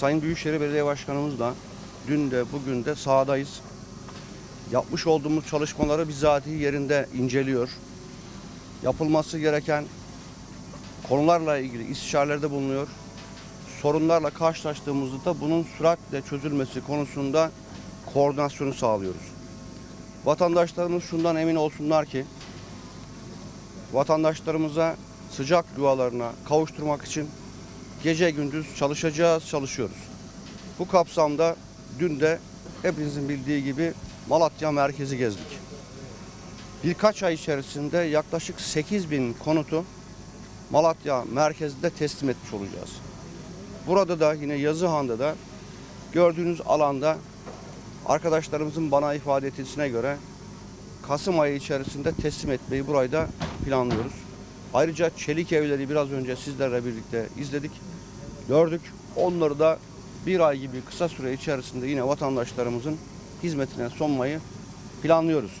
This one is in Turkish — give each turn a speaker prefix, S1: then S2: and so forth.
S1: Sayın Büyükşehir Belediye Başkanımızla dün de bugün de sahadayız. Yapmış olduğumuz çalışmaları bizatihi yerinde inceliyor. Yapılması gereken konularla ilgili istişarelerde bulunuyor. Sorunlarla karşılaştığımızda da bunun süratle çözülmesi konusunda koordinasyonu sağlıyoruz. Vatandaşlarımız şundan emin olsunlar ki vatandaşlarımıza sıcak yuvalarına kavuşturmak için gece gündüz çalışacağız, çalışıyoruz. Bu kapsamda dün de hepinizin bildiği gibi Malatya merkezi gezdik. Birkaç ay içerisinde yaklaşık 8 bin konutu Malatya merkezinde teslim etmiş olacağız. Burada da yine Yazıhan'da da gördüğünüz alanda arkadaşlarımızın bana ifade ettisine göre Kasım ayı içerisinde teslim etmeyi burayı da planlıyoruz. Ayrıca çelik evleri biraz önce sizlerle birlikte izledik, gördük. Onları da bir ay gibi kısa süre içerisinde yine vatandaşlarımızın hizmetine sunmayı planlıyoruz.